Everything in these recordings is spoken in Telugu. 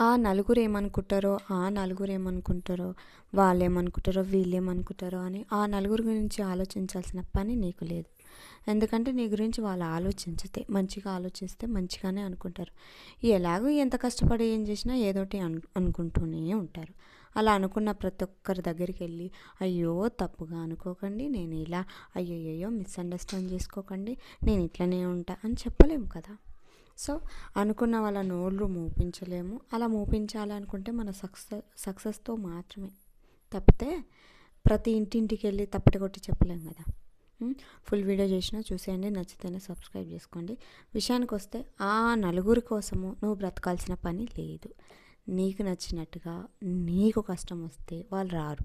ఆ నలుగురు ఏమనుకుంటారో ఆ నలుగురు ఏమనుకుంటారో వాళ్ళు ఏమనుకుంటారో వీళ్ళు ఏమనుకుంటారో అని ఆ నలుగురు గురించి ఆలోచించాల్సిన పని నీకు లేదు. ఎందుకంటే నీ గురించి వాళ్ళు ఆలోచించితే మంచిగా ఆలోచిస్తే మంచిగానే అనుకుంటారు. ఎలాగో ఎంత కష్టపడి ఏం చేసినా ఏదోటి అను అనుకుంటూనే ఉంటారు. అలా అనుకున్న ప్రతి ఒక్కరి దగ్గరికి వెళ్ళి అయ్యో తప్పుగా అనుకోకండి నేను ఇలా అయ్యయ్యో మిస్అండర్స్టాండ్ చేసుకోకండి నేను ఇట్లనే ఉంటా అని చెప్పలేము కదా. సో అనుకున్న వాళ్ళ నోళ్ళు మూపించలేము. అలా మూపించాలనుకుంటే మన సక్సెస్ సక్సెస్తో మాత్రమే తప్పితే ప్రతి ఇంటింటికి వెళ్ళి తప్పటి కొట్టి చెప్పలేము కదా ఫుల్ వీడియో చేసినా చూసేయండి నచ్చితేనే సబ్స్క్రైబ్ చేసుకోండి. విషయానికి వస్తే ఆ నలుగురి కోసము నువ్వు బ్రతకాల్సిన పని లేదు. నీకు నచ్చినట్టుగా నీకు కష్టం వస్తే వాళ్ళు రారు.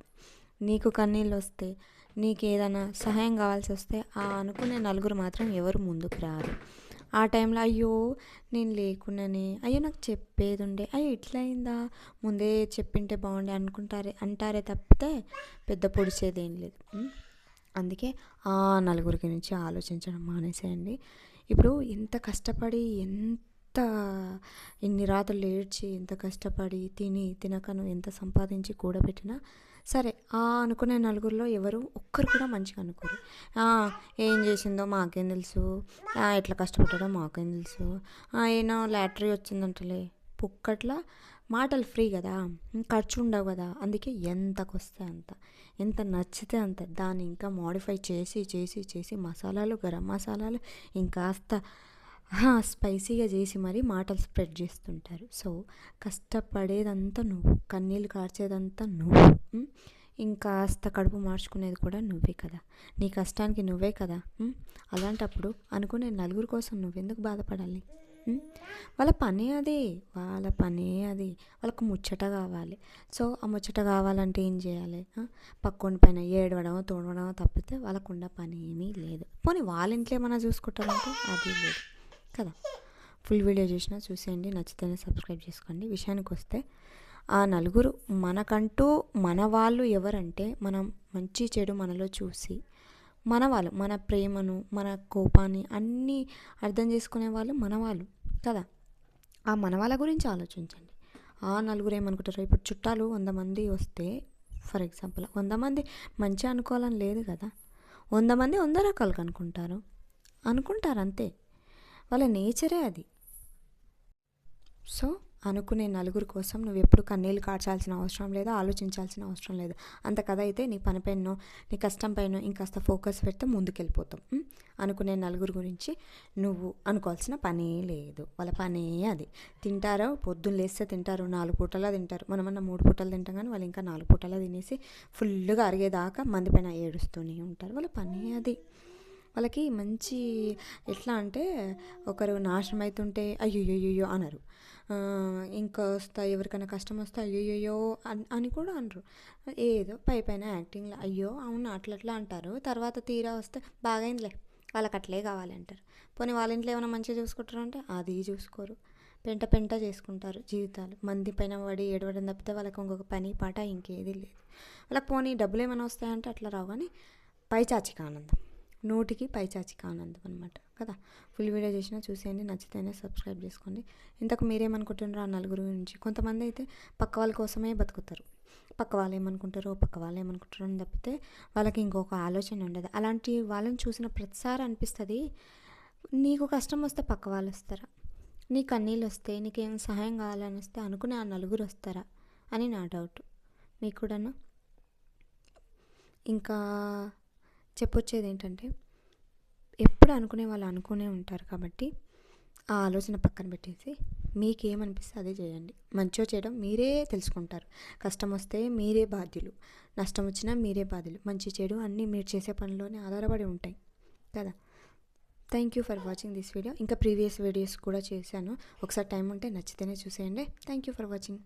నీకు కన్నీళ్ళు వస్తే నీకు ఏదైనా సహాయం కావాల్సి వస్తే ఆ అనుకునే నలుగురు మాత్రం ఎవరు ముందుకు రారు. ఆ టైంలో అయ్యో నేను లేకున్నానే. అయ్యో నాకు చెప్పేది ఉండే అయ్యో ఇట్లా అయిందా ముందే చెప్పింటే బాగుండే అనుకుంటారే అంటారే తప్పితే పెద్ద పొడిచేది ఏం లేదు అందుకే ఆ నలుగురి గురించి ఆలోచించడం మానేసేయండి. ఇప్పుడు ఎంత కష్టపడి ఎంత ఎన్ని రాత్రులు ఏడ్చి ఎంత కష్టపడి తిని తినకను ఎంత సంపాదించి కూడబెట్టినా సరే ఆ అనుకునే నలుగురిలో ఎవరు ఒక్కరు కూడా మంచిగా అనుకోరు. ఏం చేసిందో మాకేం తెలుసు. ఎట్లా కష్టపడ్డాడో మాకేం తెలుసు. ఏమో లాటరీ వచ్చిందంటలే. పుక్కట్ల మాటలు ఫ్రీ కదా. ఖర్చు ఉండవు కదా. అందుకే ఎంతకు వస్తే అంత. ఎంత నచ్చితే అంత. దాన్ని ఇంకా మోడిఫై చేసి చేసి చేసి మసాలాలు గరం మసాలాలు ఇంకాస్త స్పైసీగా చేసి మరీ మాటలు స్ప్రెడ్ చేస్తుంటారు. సో కష్టపడేదంతా నువ్వు కన్నీళ్ళు కార్చేదంతా నువ్వు ఇంకాస్త కడుపు మార్చుకునేది కూడా నువ్వే కదా. నీ కష్టానికి నువ్వే కదా అలాంటప్పుడు అనుకునే నలుగురు కోసం నువ్వెందుకు బాధపడాలి వాళ్ళ పనే అది వాళ్ళ పనే అది వాళ్ళకు ముచ్చట కావాలి. సో ఆ ముచ్చట కావాలంటే ఏం చేయాలి పక్కోని పైన ఏడవడం తోడవడం తప్పితే వాళ్ళకుండా పని ఏమీ లేదు. పోనీ వాళ్ళ ఇంట్లో ఏమైనా చూసుకుంటారంటే అది లేదు. కదా? ఫుల్ వీడియో చూసినా చూసేయండి నచ్చితేనే సబ్స్క్రైబ్ చేసుకోండి. విషయానికి వస్తే ఆ నలుగురు మనకంటూ మన వాళ్ళు ఎవరంటే మనం మంచి చెడు మనలో చూసి మన వాళ్ళు మన ప్రేమను మన కోపాన్ని అన్నీ అర్థం చేసుకునే వాళ్ళు మన వాళ్ళు కదా? ఆ మన వాళ్ళ గురించి ఆలోచించండి. ఆ నలుగురు ఏమనుకుంటారు ఇప్పుడు చుట్టాలు వంద మంది వస్తే ఫర్ ఎగ్జాంపుల్ వంద మంది మంచిగా అనుకోవాలని లేదు కదా? వంద మంది వంద రకాలుగా అనుకుంటారు. అనుకుంటారు అంతే. వాళ్ళ నేచరే అది. సో అనుకునే నలుగురు కోసం నువ్వు ఎప్పుడు కన్నీళ్ళు కార్చాల్సిన అవసరం లేదు ఆలోచించాల్సిన అవసరం లేదు. అంత కథ అయితే నీ పనిపైనో నీ కష్టం పైన ఇంకాస్త ఫోకస్ పెడితే ముందుకెళ్ళిపోతాం. అనుకునే నలుగురు గురించి నువ్వు అనుకోవాల్సిన పనే లేదు. వాళ్ళ పనే అది. తింటారో పొద్దున్న లేస్తే తింటారు నాలుగు పూటలా తింటారు. మనమన్నా మూడు పూటలు తింటాం కానీ వాళ్ళు ఇంకా నాలుగు పూటలా తినేసి ఫుల్గా అరిగేదాకా మంది పైన ఏడుస్తూనే ఉంటారు. వాళ్ళ పనే అది. వాళ్ళకి మంచి ఎట్లా అంటే ఒకరు నాశనం అవుతుంటే అయ్యో అనరు ఇంకా వస్తా ఎవరికైనా కష్టం వస్తే అయ్యోయ్యో అని అని కూడా అనరు. ఏదో పై పైన యాక్టింగ్లో అయ్యో అవును అట్లా అట్లా అంటారు. తర్వాత తీరా వస్తే బాగైందిలే వాళ్ళకి అట్లే కావాలంటారు పోనీ వాళ్ళ ఇంట్లో ఏమైనా మంచిగా చూసుకుంటారు అంటే అది చూసుకోరు. పెంట పెంట చేసుకుంటారు జీవితాలు. మంది పైన పడి ఏడవడం తప్పితే వాళ్ళకి ఇంకొక పని పాట ఇంకేది లేదు. వాళ్ళకి పోనీ డబ్బులు ఏమైనా వస్తాయంటే అట్లా రావు కానీ పైచాచిక ఆనందం. నోటికి పైచాచి ఆనందం అనమాట కదా? ఫుల్ వీడియో చేసినా చూసేయండి నచ్చితేనే సబ్స్క్రైబ్ చేసుకోండి. ఇంతకు మీరేమనుకుంటున్నారో ఆ నలుగురు గురించి. కొంతమంది అయితే పక్క వాళ్ళ కోసమే బతుకుతారు. పక్క వాళ్ళు ఏమనుకుంటారో పక్క వాళ్ళు ఏమనుకుంటారో అని తప్పితే వాళ్ళకి ఇంకొక ఆలోచన ఉండదు. అలాంటి వాళ్ళని చూసిన ప్రతిసారి అనిపిస్తుంది నీకు కష్టం వస్తే పక్క వాళ్ళు వస్తారా? నీ కన్నీళ్ళు వస్తే నీకేం సహాయం కావాలని వస్తే అనుకునే ఆ నలుగురు వస్తారా? అని నా డౌట్. మీకు కూడాను? ఇంకా చెప్పొచ్చేది ఏంటంటే ఎప్పుడు అనుకునే వాళ్ళు అనుకునే ఉంటారు కాబట్టి ఆ ఆలోచన పక్కన పెట్టేసి మీకేమనిపిస్తే అదే చేయండి. మంచిగా చేయడం మీరే తెలుసుకుంటారు. కష్టం వస్తే మీరే బాధ్యులు నష్టం వచ్చినా మీరే బాధ్యులు మంచి చెడు అన్నీ మీరు చేసే పనిలోనే ఆధారపడి ఉంటాయి. కదా? Thank you for watching this video ఇంకా ప్రీవియస్ వీడియోస్ కూడా చేశాను. ఒకసారి టైం ఉంటే నచ్చితేనే చూసేయండి. Thank you for watching